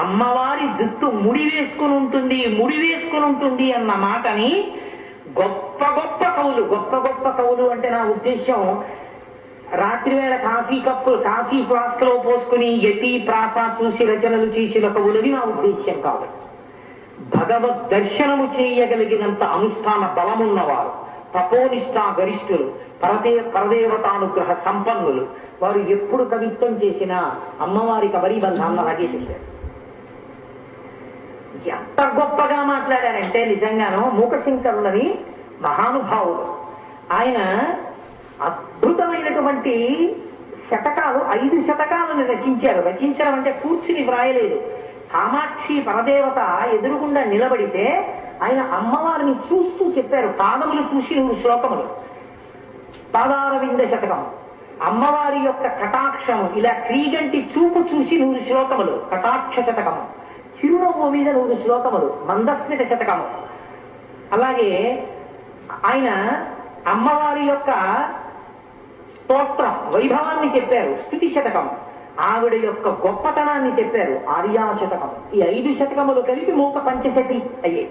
అమ్మవారి జుట్టు ముడి వేసుకుని ఉంటుంది ముడి వేసుకుని ఉంటుంది అన్న మాటని గొప్ప గొప్ప కవులు గొప్ప గొప్ప కవులు అంటే నా ఉద్దేశం రాత్రివేళ కాఫీ కప్పు కాఫీ ఫ్లాస్క్లో పోసుకుని యతి ప్రాస చూసి రచనలు చేసిన కవులని నా ఉద్దేశ్యం కాదు. భగవద్ దర్శనము చేయగలిగినంత అనుష్ఠాన బలమున్నవారు తపోనిష్టా గరిష్ఠులు పరదే పరదేవతానుగ్రహ సంపన్నులు. వారు ఎప్పుడు కవిత్వం చేసినా అమ్మవారి కబరీ బంధాన్ని అలాగే చెప్పారు ఎంత గొప్పగా మాట్లాడారంటే నిజంగాను మూకశంకరులని మహానుభావులు ఆయన అద్భుతమైనటువంటి శతకాలు ఐదు శతకాలను రచించారు. రచించడం అంటే కూర్చుని వ్రాయలేదు. కామాక్షి పరదేవత ఎదురుగుండా నిలబడితే ఆయన అమ్మవారిని చూస్తూ చెప్పారు. పాదములు చూసి నువ్వు శ్లోకములు. పాదారవింద శతకం. అమ్మవారి యొక్క కటాక్షము. ఇలా క్రీగంటి చూపు చూసి నూరు శ్లోకములు. కటాక్ష శతకము. చిరునవ్వు మీద నూరు శ్లోకములు మందస్మిత శతకము. అలాగే ఆయన అమ్మవారి యొక్క స్తోత్రం వైభవాన్ని చెప్పారు స్థుతి శతకం. ఆవిడ యొక్క గొప్పతనాన్ని చెప్పారు ఆర్యా శతకం. ఈ ఐదు శతకములు కలిపి మూక పంచశతి అయ్యే.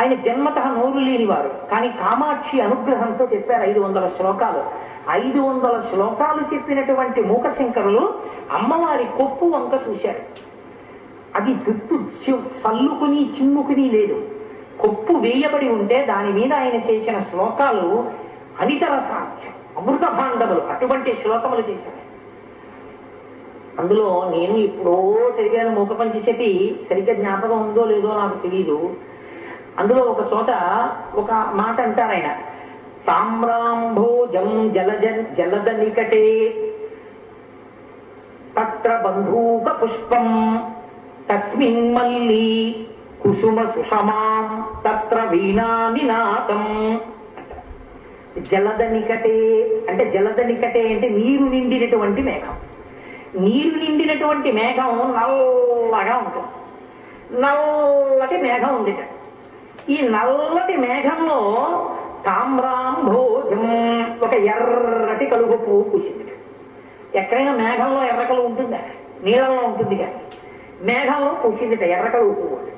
ఆయన జన్మత నోరు లేనివారు. కానీ కామాక్షి అనుగ్రహంతో చెప్పారు ఐదు వందల శ్లోకాలు. ఐదు వందల శ్లోకాలు చెప్పినటువంటి మూకశంకరులు అమ్మవారి కొప్పు వంక చూశారు. అది జుట్టు చల్లుకుని చిమ్ముకుని లేదు. కొప్పు వేయబడి ఉంటే దాని మీద ఆయన చేసిన శ్లోకాలు అనితర సాధ్యం. అమృత భాండములు అటువంటి శ్లోకములు చేశారు. అందులో నేను ఎప్పుడో చదివాను మూక పంచశతి సరిగ్గా జ్ఞాపకం ఉందో లేదో నాకు తెలియదు అందులో ఒక చోట ఒక మాట అంటారు ఆయన. తామ్రాంభోజం జలజ జలద నికటే తత్ర బంధూక పుష్పం. తస్మిన్ మల్లి కుసుమ సుషమాం తత్ర వీణా నినాదం జలద నికటే అంటే జలద నికటే అంటే నీరు నిండినటువంటి మేఘం. నీరు నిండినటువంటి మేఘం నల్లగా ఉంటుంది. నల్లటి మేఘం ఉంది ఈ నల్లటి మేఘంలో తామ్రాంభోజం ఒక ఎర్రటి కలుగు పువ్వు పూసింది. ఎక్కడైనా మేఘంలో ఎర్ర కలుగు ఉంటుందా? నీళ్ళలో ఉంటుంది కానీ మేఘంలో పూసిందిట ఎర్ర పువ్వు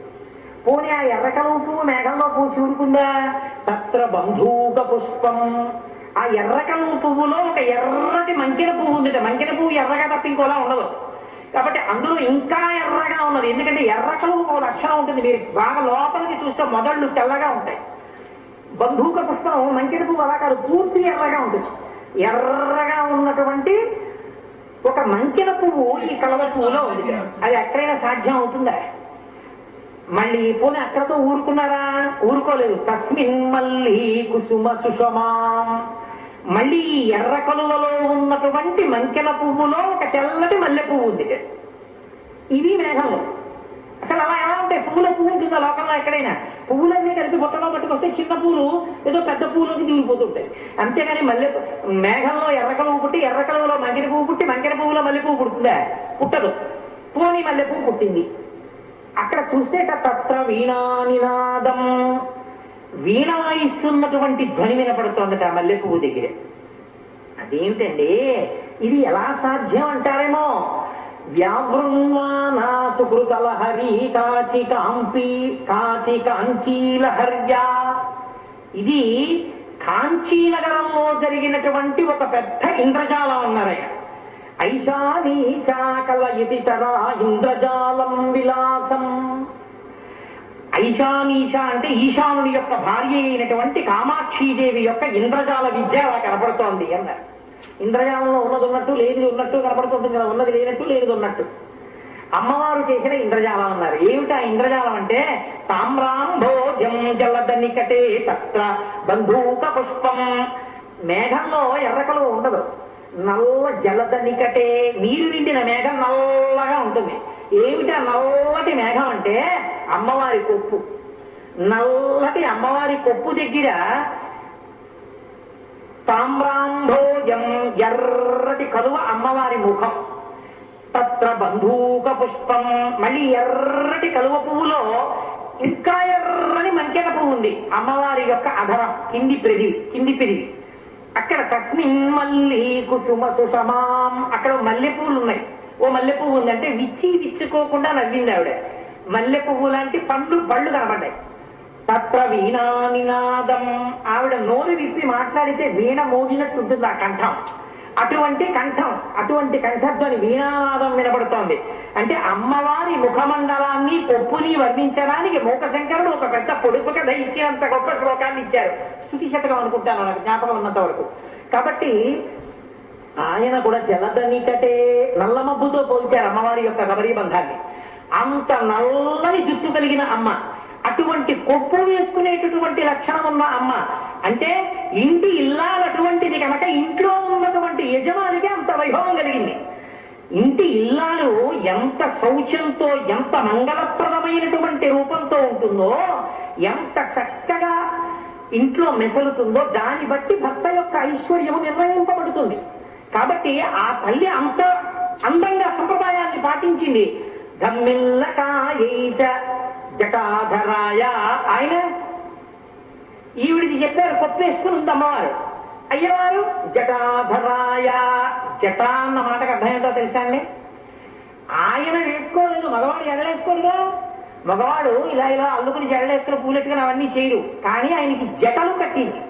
పోనీ ఆ ఎర్ర పువ్వు మేఘంలో పూసి ఊరుకుందా? తత్ర బంధూక పుష్పం. ఆ ఎర్ర పువ్వులో ఒక ఎర్రటి మంకిన పువ్వు ఉందిట. మంకిన పువ్వు ఎర్రగా తప్ప ఇంకోలా ఉండదు. కాబట్టి అందులో ఇంకా ఎర్రగా ఉన్నది. ఎందుకంటే ఎర్ర ఒక లక్షణం ఉంటుంది. మీరు బాగా లోపలికి చూస్తే మొదళ్ళు తెల్లగా ఉంటాయి. బంధూక పుష్పం మంకిన పువ్వు అలా కాదు. పూర్తి ఎర్రగా ఉంటుంది. ఎర్రగా ఉన్నటువంటి ఒక మంకిన పువ్వు ఈ కలవ పువ్వులో ఉంది. అది ఎక్కడైనా సాధ్యం అవుతుందా? మళ్ళీ పోనీ అక్కడతో ఊరుకున్నారా? ఊరుకోలేదు. తస్మిన్ మళ్ళీ కుసుమ సుషమాం. మళ్ళీ ఈ ఎర్ర కలువలో ఉన్నటువంటి మంకెల పువ్వులో ఒక తెల్లటి మల్లె పువ్వు ఉంది. ఇవి మేఘంలో అసలు అలా ఎలా ఉంటాయి? పువ్వుల పువ్వు ఉంటుందా లోకంలో ఎక్కడైనా. పువ్వులన్నీ కలిపి బుట్టలో పట్టుకొస్తే చిన్న పూలు ఏదో పెద్ద పూలోకి దిగిపోతుంటాయి అంతేగాని మల్లె మేఘంలో ఎర్రకలువు పుట్టి ఎర్ర కలువలో పువ్వు పుట్టి మంకెన పువ్వులో మల్లె పువ్వు పుడుతుందా? పుట్టదు. పోనీ మల్లె పువ్వు పుట్టింది. అక్కడ చూస్తే తత్ర వీణా నినాదం వీణాయిస్తున్నటువంటి ధ్వని వినపడుతోందట మల్లె పువ్వు దగ్గర. అదేంటండి? ఇది ఎలా సాధ్యం అంటారేమో? వ్యావృణ్వానా సుకృతలహరి కాచి కాంపి కాచి కాంచీలహర్యా ఇది కాంచీనగరంలో జరిగినటువంటి ఒక పెద్ద ఇంద్రజాలం అన్నారయ్య ఐశానీశాకల ఇది తరా ఇంద్రజాలం విలాసం. ఐశానీష అంటే ఈశానుని యొక్క భార్య అయినటువంటి కామాక్షీదేవి యొక్క ఇంద్రజాల విద్య అలా కనపడుతోంది అన్నారు. ఇంద్రజాలంలో ఉన్నది ఉన్నట్టు లేనిది ఉన్నట్టు కనపడుతుంటుంది కదా ఉన్నది లేనట్టు లేనిది ఉన్నట్టు. అమ్మవారు చేసిన ఇంద్రజాలం అన్నారు. ఏమిటా ఇంద్రజాలం అంటే తామ్రాంభోజం జలదనికటే తత్ర బంధూక పుష్పం మేఘంలో ఎర్రకలు ఉండదు. నల్ల జలదనికటే నీరు నిండిన మేఘం నల్లగా ఉంటుంది. ఏమిటా నల్లటి మేఘం అంటే అమ్మవారి కొప్పు. నల్లటి అమ్మవారి కొప్పు దగ్గర సాంబ్రాంధోయం ఎర్రటి కలువ అమ్మవారి ముఖం. తత్ర బంధూక పుష్పం మళ్ళీ ఎర్రటి కలువ పువ్వులో ఇంకా ఎర్రని మంకెన పువ్వు ఉంది. అమ్మవారి యొక్క అధరం కింది పెరిగి కింది పెరిగి అక్కడ తస్మిన్ మల్లి కుసుమ సుషమాం. అక్కడ మల్లె పువ్వులు ఉన్నాయి. ఓ మల్లె పువ్వు ఉందంటే విచ్చి విచ్చుకోకుండా నవ్వింది ఆవిడ. మల్లె పువ్వు లాంటి పండ్లు పళ్ళు కనబడ్డాయి. తత్ర వీణా నినాదం ఆవిడ నోరు విప్పి మాట్లాడితే వీణ మోగినట్టు ఉంటుంది ఆ కంఠం. అటువంటి కంఠం అటువంటి కంఠధ్వని వీణానాదం వినబడుతోంది. అంటే అమ్మవారి ముఖమండలాన్ని పొప్పుని వర్ణించడానికి మూకశంకరుడు ఒక పెద్ద పొడుపు కథ ఇచ్చినంత గొప్ప శ్లోకాన్ని ఇచ్చారు. స్థుతి శతకం అనుకుంటాను నాకు జ్ఞాపకం ఉన్నంత వరకు. కాబట్టి ఆయన కూడా జలదనికటే నల్ల మబ్బుతో పోల్చారు అమ్మవారి యొక్క గబరీ బంధాన్ని అంత నల్లని జుట్టు కలిగిన అమ్మ అటువంటి కొప్పు వేసుకునేటటువంటి లక్షణం ఉన్న అమ్మ? అంటే ఇంటి ఇల్లాలు అటువంటిది కనుక ఇంట్లో ఉన్నటువంటి యజమానికి అంత వైభవం కలిగింది. ఇంటి ఇల్లాలు ఎంత శౌచంతో ఎంత మంగళప్రదమైనటువంటి రూపంతో ఉంటుందో ఎంత చక్కగా ఇంట్లో మెసలుతుందో దాన్ని బట్టి భర్త యొక్క ఐశ్వర్యము నిర్ణయింపబడుతుంది. కాబట్టి ఆ తల్లి అంత అందంగా సంప్రదాయాన్ని పాటించింది. గమ్మిల్లకాయ జటాధరాయ. ఆయన ఈవిడికి చెప్పారు కొప్పేసుకుని ఉంది అమ్మవారు అయ్యవారు జటాధరాయ. జట అన్న మాటకు అర్థం ఏంటో తెలుసా అండి? ఆయన వేసుకోలేదు మగవాడు జడలేసుకోరుగా మగవాడు ఇలా ఇలా అల్లుకుని జడలేసుకుని పూలెట్టుకుని అవన్నీ చేయరు కానీ ఆయనకి జటలు కట్టింది.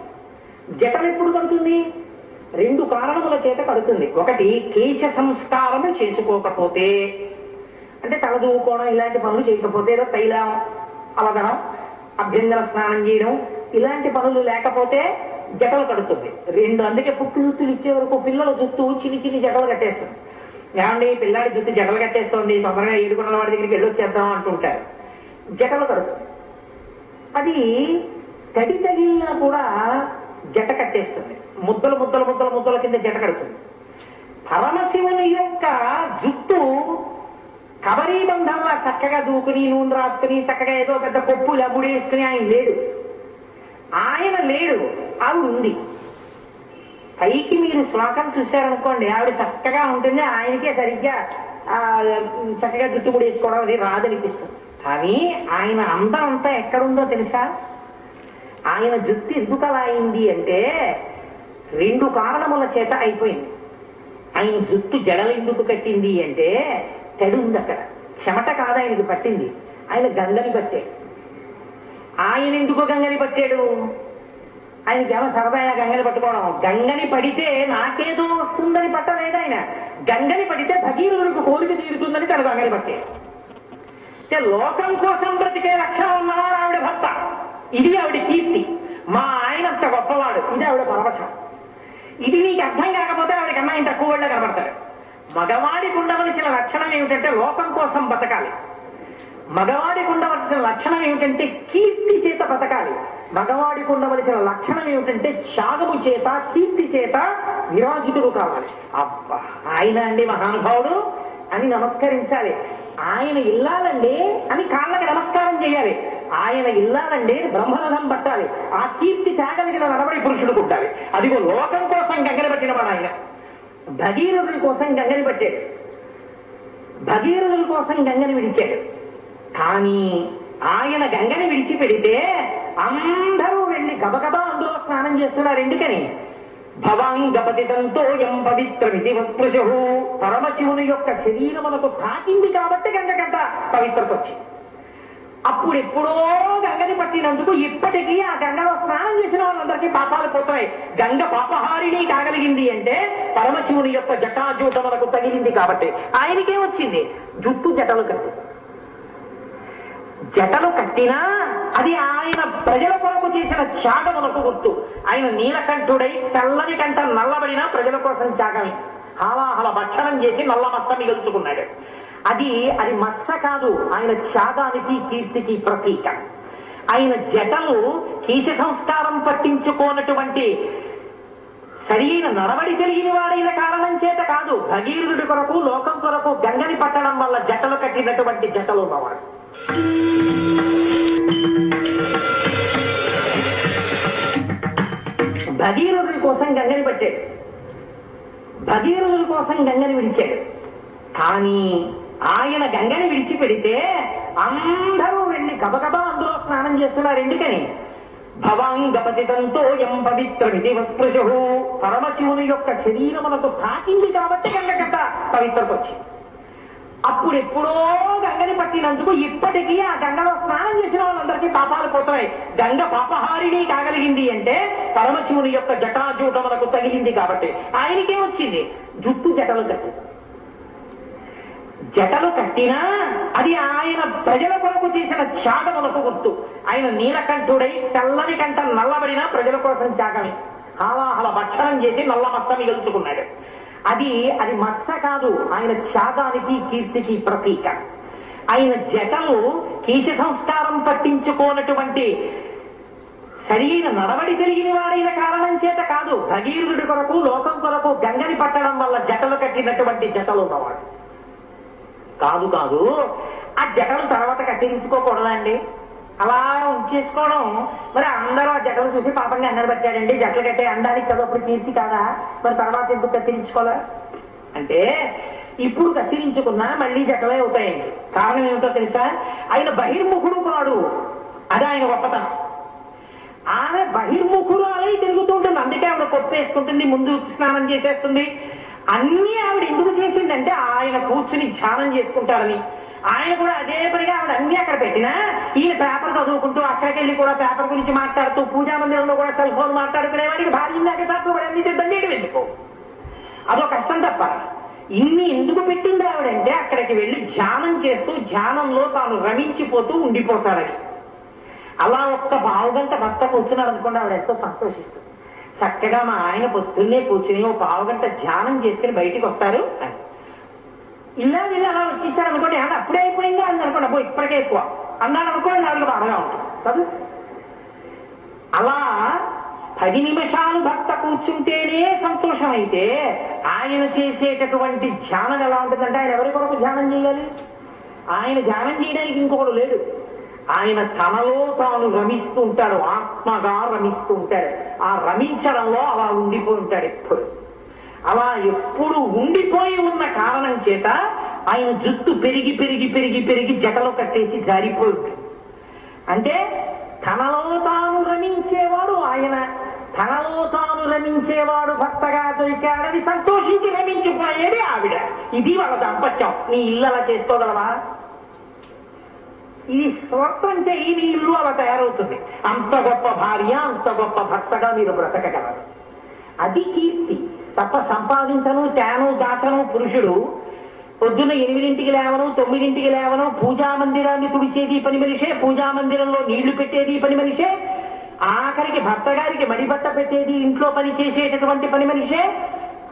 జటలు ఎప్పుడు కడుతుంది? రెండు కారణముల చేత కడుతుంది. ఒకటి కేశ సంస్కారము చేసుకోకపోతే. అంటే తల దూకోవడం ఇలాంటి పనులు చేయకపోతే ఏదో తైలం అవదనం అభ్యంగన స్నానం చేయడం ఇలాంటి పనులు లేకపోతే జటలు కడుతుంది. రెండు అందుకే పుట్టు జుత్తులు ఇచ్చే వరకు పిల్లల జుత్తు చిన్ని చిన్ని జటలు కట్టేస్తుంది. ఏమండి పిల్లాడి జుత్తు జటలు కట్టేస్తుంది తొందరగా ఏడుకున్న వాడి దగ్గరికి వెళ్ళొచ్చేద్దాం అంటుంటారు. జటలు కడుతుంది. అది తడి తగిలినా కూడా జట కట్టేస్తుంది. ముద్దలు ముద్దలు ముద్దలు ముద్దల కింద జట కడుతుంది. పరమశివుని యొక్క జుట్టు కబరీ బంధంలా చక్కగా దూకుని నూనె రాసుకుని చక్కగా ఏదో పెద్ద పప్పు లబుడేసుకుని ఆయన లేడు. ఆయన లేడు ఆవిడ ఉంది. పైకి మీరు శ్లోకం చూశారనుకోండి ఆవిడ చక్కగా ఉంటుంది ఆయనకే సరిగ్గా చక్కగా జుట్టు కూడా వేసుకోవడం అది రాదనిపిస్తుంది. కానీ ఆయన అందం అంతా ఎక్కడుందో తెలుసా? ఆయన జుట్టు ఎందుకు అయింది అంటే రెండు కారణముల చేత అయిపోయింది. ఆయన జుట్టు జడలు ఎందుకు కట్టింది అంటే తెడు ఉంది అక్కడ చెమట కాదు ఆయనకి పట్టింది. ఆయన గంగని పట్టాడు. ఆయన ఎందుకు గంగని పట్టాడు? ఆయనకి ఏమో సరదాగా గంగని పట్టుకోవడం. గంగని పడితే నాకేదో వస్తుందని పట్టలేదు ఆయన. గంగని పడితే భగీరథుడికి కోరిక తీరుతుందని తను గంగని పట్టాడు. లోకం కోసం బ్రతికే రక్షణ ఉన్నవారు ఆవిడ భర్త. ఇది ఆవిడ కీర్తి. మా ఆయన అంత గొప్పవాడు. ఇది ఆవిడ పరవశం. ఇది నీకు అర్థం కాకపోతే ఆవిడకి అమ్మాయి తక్కువ వాళ్ళ కనబడతాడు మగవాడికి ఉండవలసిన లక్షణం ఏమిటంటే లోకం కోసం బతకాలి. మగవాడికి ఉండవలసిన లక్షణం ఏమిటంటే కీర్తి చేత బతకాలి. మగవాడికి ఉండవలసిన లక్షణం ఏమిటంటే త్యాగము చేత కీర్తి చేత విరాజితుడు కావాలి. అబ్బా ఆయన అండి మహానుభావుడు. అని నమస్కరించాలి. ఆయన ఇల్లాలండి అని కాళ్ళకి నమస్కారం చేయాలి. ఆయన ఇల్లాలండి బ్రహ్మరథం పట్టాలి. ఆ కీర్తి తేగలిగిన నడబడి పురుషుడు పుట్టాలి. అదిగో లోకం కోసం గంగని పట్టిన వాడు ఆయన. భగీరథుల కోసం గంగని పట్టాడు. భగీరథుల కోసం గంగని విడిచాడు. కానీ ఆయన గంగని విడిచి పెడితే అందరూ వెళ్ళి గబగబా అందులో స్నానం చేస్తున్నారు ఎందుకని? భవాంగపతితంతో ఎం పవిత్రమితి వస్పృశు పరమశివుని యొక్క శరీరములకు తాకింది కాబట్టి గంగ గంట పవిత్రకొచ్చింది అప్పుడు ఎప్పుడో గంగని పట్టినందుకు ఇప్పటికీ ఆ గంగలో స్నానం చేసిన వాళ్ళందరికీ పాపాలు పోతున్నాయి గంగ పాపహారిణి కాగలిగింది అంటే పరమశివుని యొక్క జటాజూట మనకు తగిలింది కాబట్టి. ఆయనకే వచ్చింది? జుట్టు జటలు కట్టి. జటలు కట్టినా అది ఆయన ప్రజల కొరకు చేసిన త్యాగమునకు గుర్తు. ఆయన నీలకంఠుడై తెల్లని కంట నల్లబడినా ప్రజల కోసం త్యాగమే. హాలాహల భక్షణం చేసి నల్ల మచ్చ మిగుల్చుకున్నాడు. అది అది మచ్చ కాదు. ఆయన త్యాగానికి కీర్తికి ప్రతీక. ఆయన జటలు కీశ సంస్కారం పట్టించుకోనటువంటి సరైన నడవడి కలిగిన వాడైన కారణం చేత కాదు. భగీరుడి కొరకు లోకం కొరకు గంగని పట్టడం వల్ల జటలు కట్టినటువంటి జటలు ఉన్నవాడు. భగీరథుడి కోసం గంగని పట్టాడు. భగీరథుడి కోసం గంగని విడిచాడు. కానీ ఆయన గంగని విడిచిపెడితే అందరూ వెళ్ళి గబగబా అందులో స్నానం చేస్తున్నారు ఎందుకని? భవాంగపతితంతో ఎం పవిత్రమిది వస్పృశు పరమశివుని యొక్క శరీరమునకు తాకింది కాబట్టి గంగ కథ పవిత్రత వచ్చింది అప్పుడు ఎప్పుడో గంగని పట్టినందుకు ఇప్పటికీ ఆ గంగలో స్నానం చేసిన వాళ్ళందరికీ పాపాలు పోతున్నాయి. గంగ పాపహారిణి కాగలిగింది అంటే పరమశివుని యొక్క జటాజూటములకు తగిలింది కాబట్టి. ఆయనకేమొచ్చింది జుట్టు జటలు కట్టింది జటలు కట్టినా అది ఆయన ప్రజల కొరకు చేసిన త్యాగములకు గుర్తు. ఆయన నీలకంఠుడై తెల్లని కంట నల్లబడినా ప్రజల కోసం త్యాగమే. హాలాహల భక్షణం చేసి నల్ల మచ్చ మిగుల్చుకున్నాడు. అది అది మచ్చ కాదు ఆయన త్యాగానికి కీర్తికి ప్రతీక. ఆయన జటలు కీచ సంస్కారం పట్టించుకోనటువంటి సరైన నడవడి కలిగిన వాడైన కారణం చేత కాదు భగీరుడి కొరకు లోకం కొరకు గంగని పట్టడం వల్ల జటలు కట్టినటువంటి జటలు ఉన్నవాడు. కాదు కాదు. ఆ జటలు తర్వాత కట్టించుకోకూడదండి. అండి అలా ఉంచేసుకోవడం. మరి అందరూ ఆ జటలు చూసి పాపంగా అన్నది పెట్టాడండి. జటలు కట్టే అందానికి కదా అప్పుడు కీర్తి కాదా? మరి తర్వాత ఎందుకు కత్తిరించుకోలే అంటే ఇప్పుడు కత్తిరించుకున్నా మళ్ళీ జటలే అవుతాయండి. కారణం ఏమిటో తెలుసా? ఆయన బహిర్ముఖుడు కాడు అది ఆయన గొప్పతనం. ఆమె బహిర్ముఖురాలై తిరుగుతుంటుంది అందుకే ఆవిడ కొప్పేసుకుంటుంది ముందు స్నానం చేసేస్తుంది. అన్ని ఆవిడ ఎందుకు చేసిందంటే ఆయన కూర్చుని ధ్యానం చేసుకుంటారని. ఆయన కూడా అదే పనిగా ఆవిడ అన్ని అక్కడ పెట్టినా ఈయన పేపర్ చదువుకుంటూ అక్కడికి వెళ్ళి కూడా పేపర్ గురించి మాట్లాడుతూ పూజా మందిరంలో కూడా సెల్ ఫోన్ మాట్లాడుకునేవాడికి భార్య ఇందాక పేపర్ కూడా అన్ని సిద్ధం చేయడం ఎందుకు? అదో కష్టం తప్ప. ఇన్ని ఎందుకు పెట్టింది ఆవిడంటే అక్కడికి వెళ్ళి ధ్యానం చేస్తూ ధ్యానంలో తాను రమించిపోతూ ఉండిపోతారని. అలా ఒక్క పావుగంట భర్త కూర్చున్నాడు అనుకోండి ఆవిడ ఎంతో సంతోషిస్తుంది. చక్కగా మా ఆయన పొద్దున్నే కూర్చుని ఓ పావుగంట ధ్యానం చేసుకుని బయటికి వస్తారు అని. ఇలా వీళ్ళు అలా వచ్చేసాడు అనుకోండి అంటే అప్పుడే అయిపోయిందా అని అనుకోండి అబ్బో ఇప్పటికే ఎక్కువ. అన్నాడు అనుకోండి నాలుగు బాధగా ఉంటుంది. కదా. అలా పది నిమిషాలు భర్త కూర్చుంటేనే సంతోషం అయితే ఆయన చేసేటటువంటి ధ్యానం ఎలా ఉంటుందంటే ఆయన ఎవరి కొరకు ధ్యానం చేయాలి? ఆయన ధ్యానం చేయడానికి ఇంకొకడు లేడు. ఆయన తనలో తాను రమిస్తుంటాడు ఆత్మగా రమిస్తుంటాడు. ఆ రమించడంలో అలా ఉండిపోయి ఉంటాడు ఎప్పుడు. అలా ఎప్పుడు ఉండిపోయి ఉన్న కారణం చేత ఆయన జుట్టు పెరిగి పెరిగి పెరిగి పెరిగి జటలో కట్టేసి జారిపోయి అంటే తనలో తాను రమించేవాడు ఆయన తనలో తాను రమించేవాడు భర్తగా దొరికాడని సంతోషించి రమించిపోయేది ఆవిడ. ఇది వాళ్ళ దాంపత్యం. నీ ఇల్లు అలా చేసుకోగలవా? ఇది స్వత్వం ఈ నీ ఇల్లు అలా తయారవుతుంది. అంత గొప్ప భార్య అంత గొప్ప భర్తగా మీరు బ్రతకగలరు. అది కీర్తి. తప్ప సంపాదించను తేను దాచను పురుషుడు పొద్దున్న ఎనిమిదింటికి లేవను తొమ్మిదింటికి లేవను పూజా మందిరాన్ని తుడిచేది పని మనిషే పూజా మందిరంలో నీళ్ళు పెట్టేది పని మనిషే ఆఖరికి భర్త గారికి మడిబట్ట పెట్టేది ఇంట్లో పని చేసేటటువంటి పని మనిషే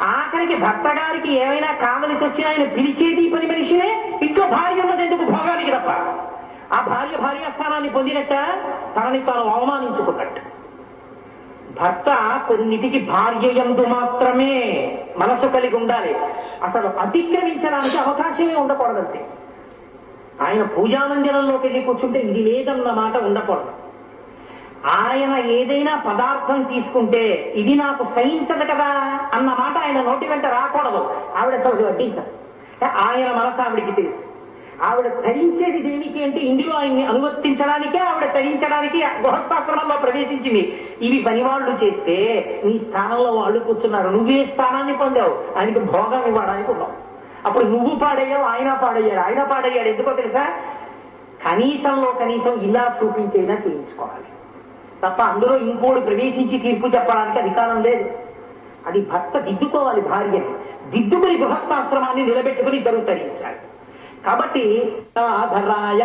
ఆఖరికి భర్త గారికి ఏమైనా కావలసి వచ్చినా ఆయన పిలిచేది పని మనిషినే ఇంట్లో భార్య ఉన్నది ఎందుకు భోగానికి తప్ప? ఆ భార్య భార్య స్థానాన్ని పొందినట్ట? తనని తాను అవమానించుకున్నట్టు. భర్త కొన్నిటికి భార్య యందు మాత్రమే మనసు కలిగి ఉండాలి. అసలు అతిక్రమించడానికి అవకాశమే ఉండకూడదంతే. ఆయన పూజా మందిరంలోకి వెళ్ళి కూర్చుంటే ఇది లేదన్న మాట ఉండకూడదు. ఆయన ఏదైనా పదార్థం తీసుకుంటే ఇది నాకు సహించదు కదా అన్న మాట ఆయన నోటి వెంట రాకూడదు. ఆవిడ అసలు వడ్డించదు ఆయన మనసు ఆవిడికి తెలుసు. ఆవిడ ధరించేది దేనికి అంటే ఇందులో ఆయన్ని అనువర్తించడానికే ఆవిడ ధరించడానికి గృహస్థాశ్రమంలో ప్రవేశించింది. ఇవి పనివాళ్ళు చేస్తే నీ స్థానంలో వాళ్ళు కూర్చున్నారు. నువ్వే స్థానాన్ని పొందావు. ఆయనకి భోగం ఇవ్వడానికి ఉన్నావు. అప్పుడు నువ్వు పాడయ్యావు ఆయన పాడయ్యాడు ఆయన పాడయ్యాడు. ఎందుకో తెలుసా? కనీసంలో కనీసం ఇలా చూపించైనా చేయించుకోవాలి. తప్ప అందులో ఇంకోడు ప్రవేశించి తీర్పు చెప్పడానికి అధికారం లేదు. అది భర్త దిద్దుకోవాలి భార్యని. దిద్దుకుని గృహస్థాశ్రమాన్ని నిలబెట్టుకుని ఇద్దరు తరించాలి. కాబట్టి ధరాయ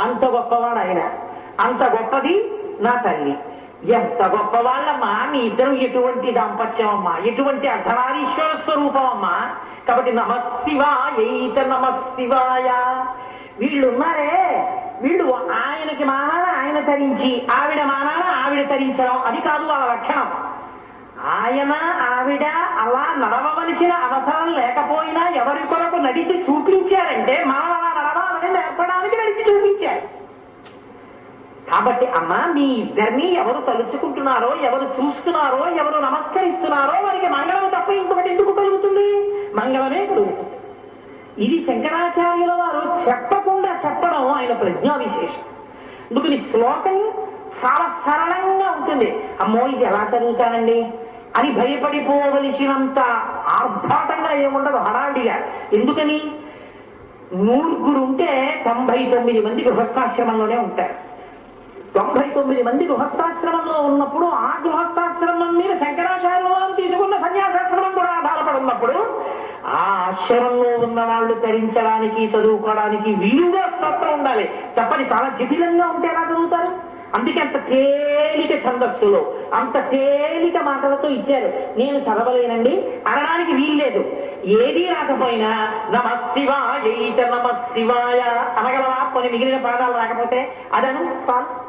అంత గొప్పవాడు ఆయన. అంత గొప్పది నా తల్లి. ఎంత గొప్పవాళ్ళమ్మా మీ ఇద్దరు ఎటువంటి దాంపత్యం అమ్మా ఎటువంటి అర్ధనారీశ్వర స్వరూపం అమ్మా కాబట్టి నమశివాయ ఈత నమశివాయ. వీళ్ళు ఉన్నారే వీళ్ళు ఆయనకి మానాన ఆయన తరించి ఆవిడ మానాన ఆవిడ తరించడం అది కాదు వాళ్ళ లక్షణం. ఆయన ఆవిడ అలా నడవవలసిన అవసరం లేకపోయినా ఎవరి కొరకు నడిచి చూపించారంటే మనం అలా నడవాలని నేర్పడానికి నడిచి చూపించారు. కాబట్టి అమ్మ మీ ఇద్దరిని ఎవరు తలుచుకుంటున్నారో ఎవరు చూస్తున్నారో ఎవరు నమస్కరిస్తున్నారో వారికి మంగళం తప్ప ఇంకొకటి ఎందుకు కలుగుతుంది? మంగళమే కలుగుతుంది. ఇది శంకరాచార్యుల వారు చెప్పకుండా చెప్పడం ఆయన ప్రజ్ఞా విశేషం అందుకని శ్లోకం చాలా సరళంగా ఉంటుంది. అమ్మో ఇది ఎలా చదువుతానండి అని భయపడిపోవలసినంత ఆర్భాటంగా ఏముండదు హడాడిగా ఎందుకని? నూరుగురు ఉంటే తొంభై తొమ్మిది మంది గృహస్థాశ్రమంలోనే ఉంటారు. తొంభై తొమ్మిది మంది గృహస్థాశ్రమంలో ఉన్నప్పుడు ఆ గృహస్థాశ్రమం మీద శంకరాచార్యం తీసుకున్న సన్యాసాశ్రమం కూడా ఆధారపడి ఉన్నప్పుడు ఆ ఆశ్రమంలో ఉన్న వాళ్ళు ధరించడానికి చదువుకోవడానికి వీలుగా స్తోత్రం ఉండాలి. తప్పని చాలా జటిలంగా ఉంటే ఎలా చదువుతారు? అందుకే అంత తేలిక ఛందస్సులో అంత తేలిక మాటలతో ఇచ్చారు. నేను చదవలేనండి అనడానికి వీల్లేదు. ఏది రాకపోయినా నమ శివాయ నమ శివాయ అనగలవా? కొన్ని మిగిలిన పాదాలు రాకపోతే అదను చాలు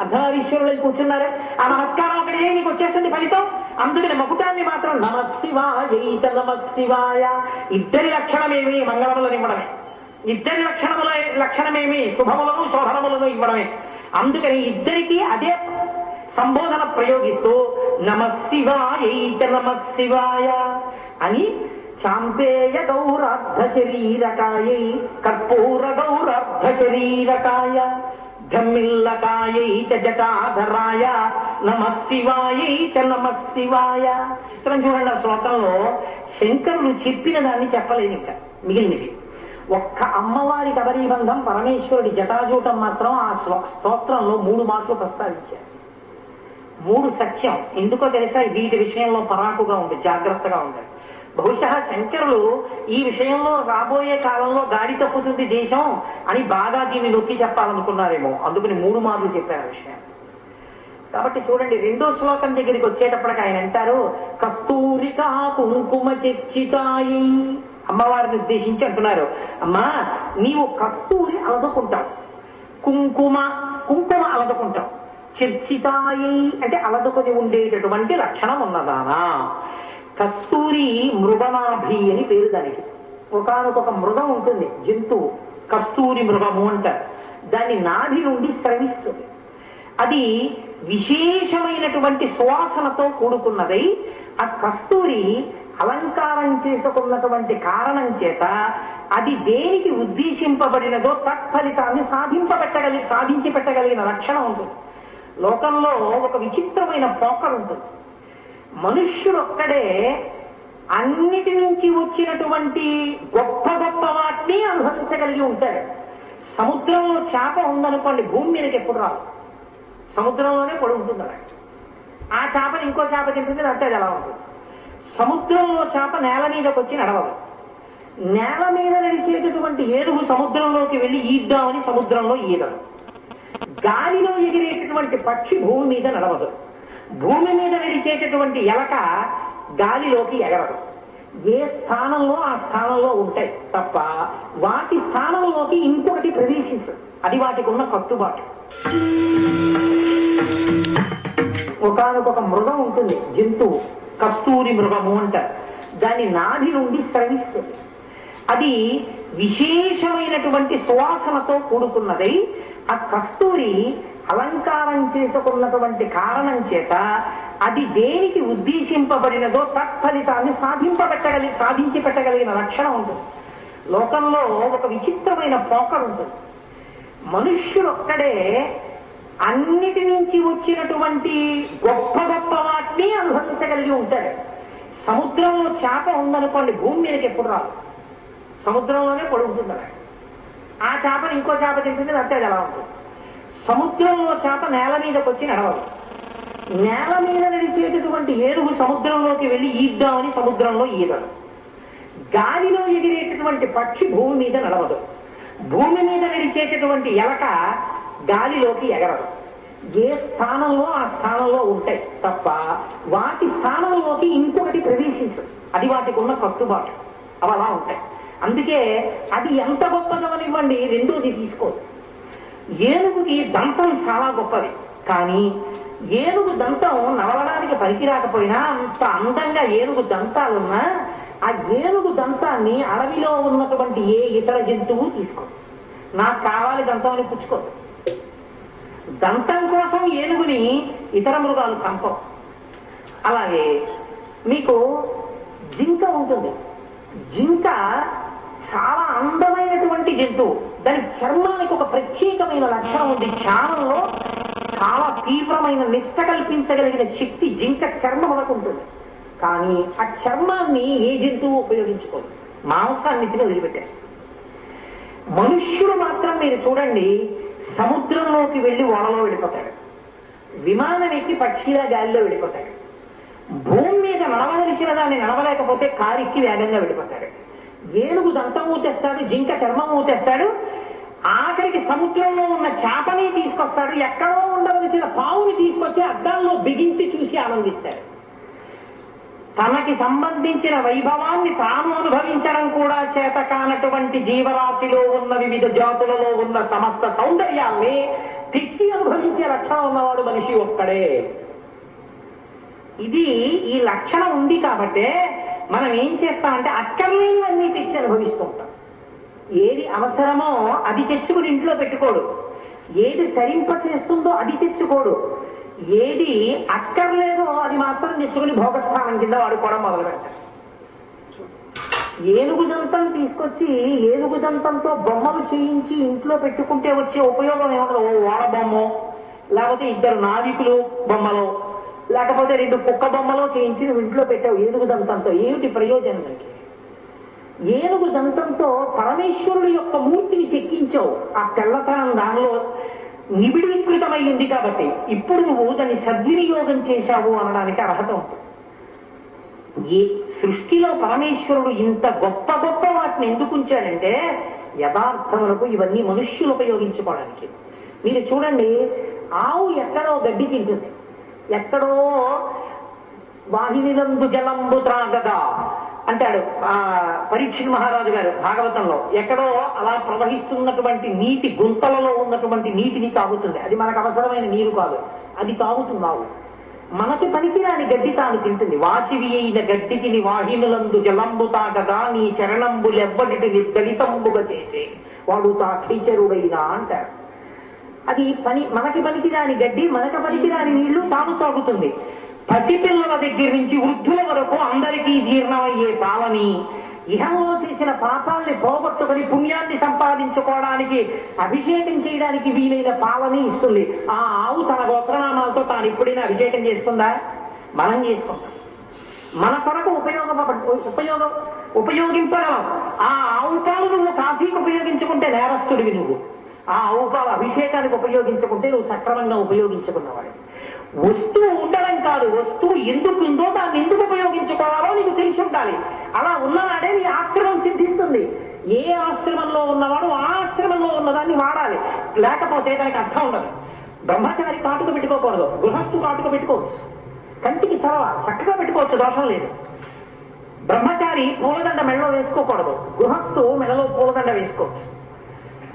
అర్ధనారీశ్వరులు కూర్చున్నారు. ఆ నమస్కారం ఒకటి నీకు వచ్చేస్తుంది ఫలితం. అందుకని మకుటాన్ని మాత్రం నమ శివాయ నమ శివాయ. ఇద్దరి లక్షణమేమి మంగళములను ఇవ్వడమే. ఇద్దరి లక్షణముల లక్షణమేమి శుభములను శోభనములను ఇవ్వడమే. అందుకని ఇద్దరికి అదే సంబోధన ప్రయోగిస్తూ నమ శివాయ నమ శివాయ అని చాంపేయ గౌరార్ధ శరీరకాయ కర్పూర గౌరార్ధ శరీరకాయ గమ్మిల్లకాయై చ జటాధరాయ నమ శివాయై చ నమ శివాయ ఇక్కడ చూడండి ఆ శ్లోకంలో శంకరులు చెప్పిన దాన్ని చెప్పలేదు ఇంకా మిగిలినవి. ఒక్క అమ్మవారి కబరీబంధం పరమేశ్వరుడి జటాజూటం మాత్రం ఆ స్తోత్రంలో మూడు మాటలు ప్రస్తావించారు. మూడు సత్యం. ఎందుకో తెలుసా? వీటి విషయంలో పరాకుగా ఉంది జాగ్రత్తగా ఉండాలి బహుశా శంకరులు ఈ విషయంలో రాబోయే కాలంలో గాడి తప్పుతుంది దేశం అని బాగా దీన్ని నొక్కి చెప్పాలనుకున్నారేమో. అందుకని మూడు మార్లు చెప్పారు ఆ విషయం. కాబట్టి చూడండి రెండో శ్లోకం దగ్గరికి వచ్చేటప్పటికి ఆయన అంటారు కస్తూరికా కుంకుమ చర్చితాయి. అమ్మవారిని ఉద్దేశించి అంటున్నారు. అమ్మా నీవు కస్తూరి అలదుకుంటావు. కుంకుమ కుంకుమ అలదుకుంటావు. చర్చితాయి అంటే అలదుకొని ఉండేటటువంటి లక్షణం ఉన్నదానా? కస్తూరి మృగనాభి అని పేరు దానికి. ఒకనొక మృగం ఉంటుంది జంతువు. కస్తూరి మృగము అంటారు. దాన్ని నాభి నుండి స్రవిస్తుంది అది విశేషమైనటువంటి సువాసనతో కూడుకున్నదై ఆ కస్తూరి అలంకారం చేసుకున్నటువంటి కారణం చేత అది దేనికి ఉద్దేశింపబడినదో తత్ఫలితాన్ని సాధింపబెట్టగలి సాధించి పెట్టగలిగిన లక్షణం ఉంటుంది. లోకంలో ఒక విచిత్రమైన పోకర్ ఉంటుంది. మనుష్యుడొక్కడే అన్నిటి నుంచి వచ్చినటువంటి గొప్ప గొప్ప వాటిని అనుభవించగలిగి ఉంటాడు. సముద్రంలో చేప ఉందనుకోండి భూమి మీదకి ఎప్పుడు రాదు. సముద్రంలోనే పడి ఆ చేపని ఇంకో చేప తింటుంది అంటే అది ఎలా ఉంటుంది. సముద్రంలో చేప నేల మీదకి వచ్చి నడవదు. నేల మీద నడిచేటటువంటి ఏనుగు సముద్రంలోకి వెళ్ళి ఈద్దామని సముద్రంలో ఈదదు గాలిలో ఎగిరేటటువంటి పక్షి భూమి మీద నడవదు. భూమి మీద నడిచేటటువంటి ఎలక గాలిలోకి ఎగరదు. ఏ స్థానంలో ఆ స్థానంలో ఉంటాయి తప్ప వాటి స్థానంలోకి ఇంకొకటి ప్రవేశించదు. అది వాటికి ఉన్న కట్టుబాటు. ఒకనొక మృగం ఉంటుంది జంతువు. కస్తూరి మృగము అంటారు. దాని నాభి నుండి స్రవిస్తుంది అది విశేషమైనటువంటి సువాసనతో కూడుకున్నదై ఆ కస్తూరి అలంకారం చేసుకున్నటువంటి కారణం చేత అది దేనికి ఉద్దేశింపబడినదో తత్ఫలితాన్ని సాధింపబెట్టగలి సాధించి పెట్టగలిగిన లక్షణం ఉంటుంది. లోకంలో ఒక విచిత్రమైన పోకర్ ఉంటుంది మనుష్యుడొక్కడే అన్నిటి నుంచి వచ్చినటువంటి గొప్ప గొప్ప వాటిని అనుభవించగలిగి ఉంటాడు. సముద్రంలో చేప ఉందనుకోండి భూమి మీదకి ఎప్పుడు రాదు. సముద్రంలోనే పడుతుంది ఆ చేపను ఇంకో చేప తింటుంది అంతే ఎలా ఉంటుంది? సముద్రంలో చేప నేల మీదకి వచ్చి నడవదు. నేల మీద నడిచేటటువంటి ఏనుగు సముద్రంలోకి వెళ్ళి ఈద్దామని సముద్రంలో ఈదదు. గాలిలో ఎగిరేటటువంటి పక్షి భూమి మీద నడవదు. భూమి మీద నడిచేటటువంటి ఎలక గాలిలోకి ఎగరదు ఏ స్థానంలో ఆ స్థానంలో ఉంటాయి తప్ప వాటి స్థానంలోకి ఇంకొకటి ప్రవేశించదు. అది వాటికి ఉన్న కట్టుబాటు. అవి అలా ఉంటాయి. అందుకే అది ఎంత గొప్పదవనివ్వండి రెండోది తీసుకోదు. ఏనుగుకి దంతం చాలా గొప్పది. కానీ ఏనుగు దంతం నవలడానికి పనికి రాకపోయినా అంత అందంగా ఏనుగు దంతాలున్నా ఆ ఏనుగు దంతాన్ని అడవిలో ఉన్నటువంటి ఏ ఇతర జంతువు తీసుకోదు. నాకు కావాలి దంతం అని పుచ్చుకోదు. దంతం కోసం ఏనుగుని ఇతర మృగాలు చంపవు. అలాగే మీకు జింక ఉంటుంది. జింక చాలా అందమైనటువంటి జంతువు దాని చర్మానికి ఒక ప్రత్యేకమైన లక్షణం ఉంది. క్షానంలో చాలా తీవ్రమైన నిష్ట కల్పించగలిగిన శక్తి జింక చర్మములకు ఉంటుంది. కానీ ఆ చర్మాన్ని ఏ జంతువు ఉపయోగించుకోదు? మాంసాన్ని తిని వదిలిపెట్టేస్తుంది. మనుష్యుడు మాత్రం మీరు చూడండి సముద్రంలోకి వెళ్ళి ఓడలో వెళ్ళిపోతాడు. విమానం ఎక్కి పక్షిలా గాలిలో వెళ్ళిపోతాడు. భూమి మీద నడవదలిసిన దాన్ని నడవలేకపోతే కారు ఎక్కి వేగంగా వెళ్ళిపోతాడు. ఏనుగు దంతం ఊతేస్తాడు జింక చర్మం ఊతేస్తాడు ఆఖరికి సముద్రంలో ఉన్న చేపని తీసుకొస్తాడు ఎక్కడో ఉండవలసిన పావుని తీసుకొచ్చి అద్దాల్లో బిగించి చూసి ఆనందిస్తాడు. తనకి సంబంధించిన వైభవాన్ని తాను అనుభవించడం కూడా చేత కానటువంటి జీవరాశిలో ఉన్న వివిధ జాతులలో ఉన్న సమస్త సౌందర్యాన్ని తిచ్చి అనుభవించే లక్షణం ఉన్నవాడు మనిషి ఒక్కడే. ఇది ఈ లక్షణం ఉంది కాబట్టే మనం ఏం చేస్తామంటే అక్కర్లేనివన్నీ తెచ్చి అనుభవిస్తూ ఉంటాం. ఏది అవసరమో అది తెచ్చుకుని ఇంట్లో పెట్టుకోడు. ఏది సరింప చేస్తుందో అది తెచ్చుకోడు. ఏది అక్కర్లేదో అది మాత్రం తెచ్చుకుని భోగస్థానం కింద వాడుకోవడం మొదలు పెడతాడు ఏనుగు దంతం తీసుకొచ్చి ఏనుగు దంతంతో బొమ్మలు చేయించి ఇంట్లో పెట్టుకుంటే వచ్చే ఉపయోగం ఏమన్నా? ఓ ఓడ బొమ్మ లేకపోతే ఇద్దరు నావికులు బొమ్మలు లేకపోతే రెండు కుక్క బొమ్మలు చేయించి ఇంట్లో పెట్టావు ఏనుగు దంతంతో ఏమిటి ప్రయోజనం దానికి ఏనుగు దంతంతో పరమేశ్వరుడు యొక్క మూర్తిని చెక్కించావు. ఆ తెల్లతనం దానిలో నిబిడీకృతమై ఉంది కాబట్టి ఇప్పుడు నువ్వు దాన్ని సద్వినియోగం చేశావు అనడానికి అర్హత ఉంటుంది. ఈ సృష్టిలో పరమేశ్వరుడు ఇంత గొప్ప గొప్ప వాటిని ఎందుకు ఉంచాడంటే యథార్థములకు ఇవన్నీ మనుష్యులు ఉపయోగించుకోవడానికి. మీరు చూడండి ఆవు ఎక్కడో గడ్డి తింటుంది. ఎక్కడో వాహినిలందు జలంబు త్రాగదా అంటాడు. ఆ పరీక్ష మహారాజు గారు భాగవతంలో. ఎక్కడో అలా ప్రవహిస్తున్నటువంటి నీటి గుంతలలో ఉన్నటువంటి నీటిని తాగుతుంది. అది మనకు అవసరమైన నీరు కాదు. అది తాగుతున్నావు. మనకి పనికిరాని గడ్డి తాను తింటుంది. వాచివి అయిన గడ్డికి ని వాహినులందు జలంబు తాగదా నీ చరణంబులెవ్వడిటిని దళితంబుగా చేసే వాడు తా కీచరుడైనా అంటారు అది పని మనకి పనికిరాని గడ్డి మనకి పనికిరాని నీళ్ళు తాను తాగుతుంది. పసిపిల్లల దగ్గర నుంచి వృద్ధుల వరకు అందరికీ జీర్ణమయ్యే పాలని ఇహంలో చేసిన పాపాల్ని పోగొట్టుకుని పుణ్యాన్ని సంపాదించుకోవడానికి అభిషేకం చేయడానికి వీలైన పాలని ఇస్తుంది. ఆ ఆవు తన గోత్రనామాలతో తాను ఎప్పుడైనా అభిషేకం చేసుకుందా? మనం చేసుకుంటాం. మన కొరకు ఉపయోగ ఉపయోగం ఉపయోగింపగలం. ఆ ఆవు పాలు నువ్వు కాఫీకి ఉపయోగించుకుంటే నేరస్తుడివి నువ్వు. ఆ ఆవు పాలు అభిషేకానికి ఉపయోగించుకుంటే నువ్వు సక్రమంగా ఉపయోగించుకున్నవాడు వస్తువు ఉండడం కాదు వస్తువు ఎందుకు ఉందో దాన్ని ఎందుకు ఉపయోగించుకోవాలో నీకు తెలిసి ఉండాలి. అలా ఉన్నవాడే నీ ఆశ్రమం సిద్ధిస్తుంది. ఏ ఆశ్రమంలో ఉన్నవాడు ఆ ఆశ్రమంలో ఉన్నదాన్ని వాడాలి. లేకపోతే దానికి అర్థం ఉండదు. బ్రహ్మచారి కాటుక పెట్టుకోకూడదు గృహస్థు కాటుక పెట్టుకోవచ్చు. కంటికి చలవ చక్కగా పెట్టుకోవచ్చు దోషం లేదు. బ్రహ్మచారి పూలదండ మెడలో వేసుకోకూడదు గృహస్థు మెడలో పూలదండ వేసుకోవచ్చు.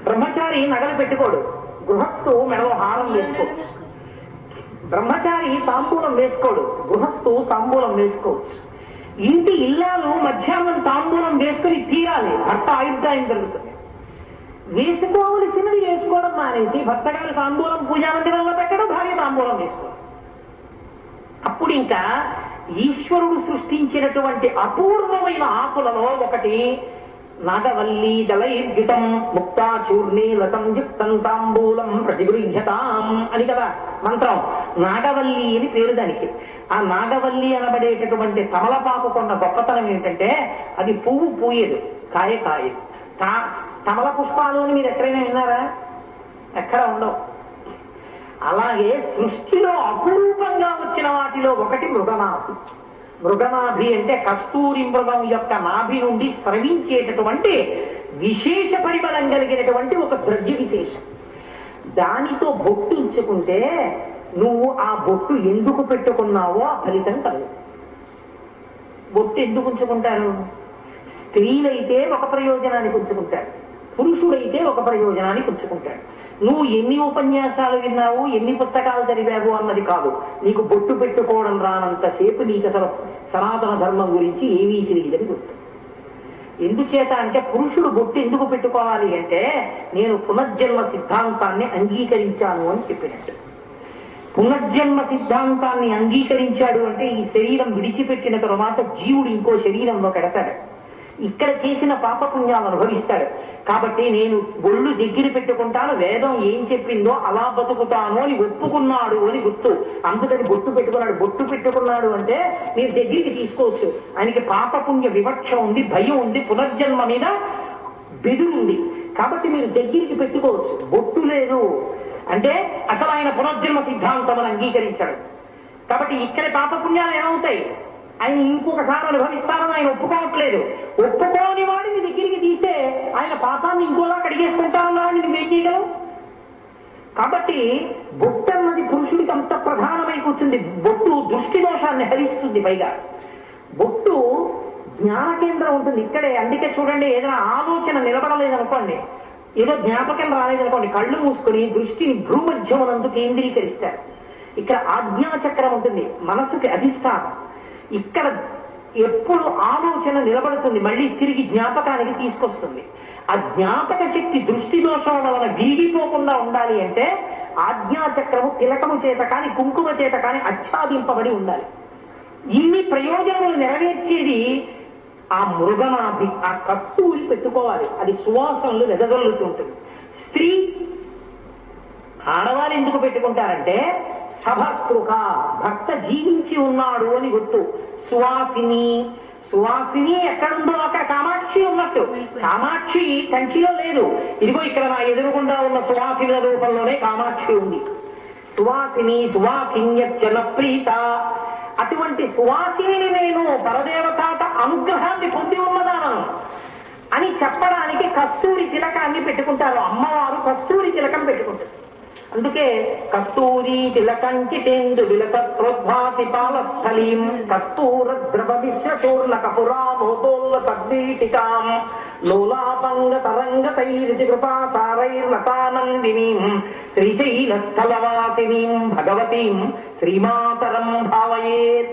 బ్రహ్మచారి నగలు పెట్టుకోడు గృహస్థు మెడలో హారం వేసుకోవచ్చు బ్రహ్మచారి తాంబూలం వేసుకోడు. గృహస్థు తాంబూలం వేసుకోవచ్చు. ఇంటి ఇల్లాలు మధ్యాహ్నం తాంబూలం వేసుకుని తీరాలి. భర్త ఆయుర్దాయం జరుగుతుంది. వేసుకోవలసినది వేసుకోవడం మానేసి భర్త తాంబూలం పూజా మందిరంలో పెట్టడం భార్య తాంబూలం వేసుకోవడం అప్పుడు ఇంకా ఈశ్వరుడు సృష్టించినటువంటి అపూర్వమైన ఆకులలో ఒకటి నాగవల్లీదలైర్యుతం దళైర్యుతం ముక్తా చూర్ణి లతం యుక్తం తాంబూలం ప్రతిగృహ్యతాం అని కదా మంత్రం. నాగవల్లి అని పేరు దానికి. ఆ నాగవల్లి అనబడేటటువంటి తమలపాకు కొన్న గొప్పతనం ఏంటంటే అది పువ్వు పూయదు కాయ కాయదు. తమల పుష్పాలు అని మీరు ఎక్కడైనా విన్నారా? ఎక్కడ ఉండవు. అలాగే సృష్టిలో అపురూపంగా వచ్చిన వాటిలో ఒకటి మృగమాకు మృగనాభి అంటే కస్తూరి మృగం యొక్క నాభి నుండి స్రవించేటటువంటి విశేష పరిమళం కలిగినటువంటి ఒక ద్రవ్య విశేషం. దానితో బొట్టు ఉంచుకుంటే నువ్వు ఆ బొట్టు ఎందుకు పెట్టుకున్నావో ఆ ఫలితం కలదు. బొట్టు ఎందుకు ఉంచుకుంటారు? స్త్రీలైతే ఒక ప్రయోజనానికి ఉంచుకుంటారు. పురుషుడైతే ఒక ప్రయోజనానికి ఉంచుకుంటాడు నువ్వు ఎన్ని ఉపన్యాసాలు విన్నావు ఎన్ని పుస్తకాలు చదివావు అన్నది కాదు. నీకు బొట్టు పెట్టుకోవడం రానంతసేపు నీకు అసలు సనాతన ధర్మం గురించి ఏమీ తెలియదని గుర్తు. ఎందుచేత అంటే పురుషుడు బొట్టు ఎందుకు పెట్టుకోవాలి అంటే నేను పునర్జన్మ సిద్ధాంతాన్ని అంగీకరించాను అని చెప్పినట్టు. పునర్జన్మ సిద్ధాంతాన్ని అంగీకరించాడు అంటే ఈ శరీరం విడిచిపెట్టిన తరువాత జీవుడు ఇంకో శరీరంలో పెడతాడు ఇక్కడ చేసిన పాపపుణ్యాలు అనుభవిస్తాడు కాబట్టి నేను ఒళ్ళు దగ్గర పెట్టుకుంటాను వేదం ఏం చెప్పిందో అలా బతుకుతాను అని ఒప్పుకున్నాడు అని గుర్తు. అందుకని బొట్టు పెట్టుకున్నాడు. బొట్టు పెట్టుకున్నాడు అంటే మీరు దగ్గరికి తీసుకోవచ్చు. ఆయనకి పాపపుణ్య వివక్ష ఉంది భయం ఉంది పునర్జన్మ మీద బెదురు ఉంది. కాబట్టి మీరు దగ్గరికి పెట్టుకోవచ్చు. బొట్టు లేదు అంటే అసలు ఆయన పునర్జన్మ సిద్ధాంతం అంగీకరించాడు. కాబట్టి ఇక్కడ పాపపుణ్యాలు ఏమవుతాయి ఆయన ఇంకొకసారి అనుభవిస్తానని ఆయన ఒప్పుకోవట్లేదు. ఒప్పుకోని వాడిని దగ్గరికి తీస్తే ఆయన పాపాన్ని ఇంకోలా కడిగేసుకుంటారన్నారని నువ్వేం చేయగలవు కాబట్టి బొట్టు అన్నది పురుషుడికి అంత ప్రధానమై కూర్చుంది. బొట్టు దృష్టి దోషాన్ని హరిస్తుంది పైగా. బొట్టు జ్ఞాన కేంద్రం ఉంటుంది. ఇక్కడే అందుకే చూడండి ఏదైనా ఆలోచన నిలబడలేదనుకోండి. ఏదో జ్ఞాపకం రాలేదనుకోండి. కళ్ళు మూసుకొని దృష్టిని భ్రూమధ్యమునందు కేంద్రీకరిస్తారు. ఇక్కడ ఆజ్ఞాచక్రం ఉంటుంది. మనసుకి అధిష్టానం. ఇక్కడ ఎప్పుడు ఆలోచన నిలబడుతుంది మళ్ళీ తిరిగి జ్ఞాపకానికి తీసుకొస్తుంది. ఆ జ్ఞాపక శక్తి దృష్టి దోషం వలన విరిగిపోకుండా ఉండాలి అంటే ఆజ్ఞాచక్రము తిలకము చేత కాని కుంకుమ చేత కాని ఆచ్ఛాదింపబడి ఉండాలి. ఇన్ని ప్రయోజనములు నెరవేర్చేది ఆ మృగనాభి ఆ కస్తూరి పెట్టుకోవాలి. అది సువాసనలు వెదజల్లుతుంటుంది. స్త్రీ ఆడవాళ్ళు ఎందుకు పెట్టుకుంటారంటే సభకృక భక్త జీవించి ఉన్నాడు అని గుర్తు. సువాసిని సువాసిని ఎక్కడుందో అక్కడ కామాక్షి ఉన్నట్టు. కామాక్షి కంచిలో లేదు. ఇదిగో ఇక్కడ నా ఎదురుగుండా ఉన్న సువాసిని రూపంలోనే కామాక్షి ఉంది. సువాసిని సువాసిన్యచన ప్రీత. అటువంటి సువాసిని నేను పరదేవతాత అనుగ్రహాన్ని పొంది ఉన్నదానను అని చెప్పడానికి కస్తూరి తిలకాన్ని పెట్టుకుంటారు. అమ్మవారు కస్తూరి తిలకం పెట్టుకుంటారు. అందుకే కస్తూరి తిలకంకితేందు విలసత్రోద్భాసి పాలస్థలీం కస్తూర ద్రవ విశ్వచూర్ణ కపురామోదోల్ల సద్వీటికాం లోలాపంగ తరంగ తైరితి కృపాసారైర్లతానందినీం శ్రీశైల స్థలవాసినీం భగవతీం శ్రీమాతరం భావయేత్.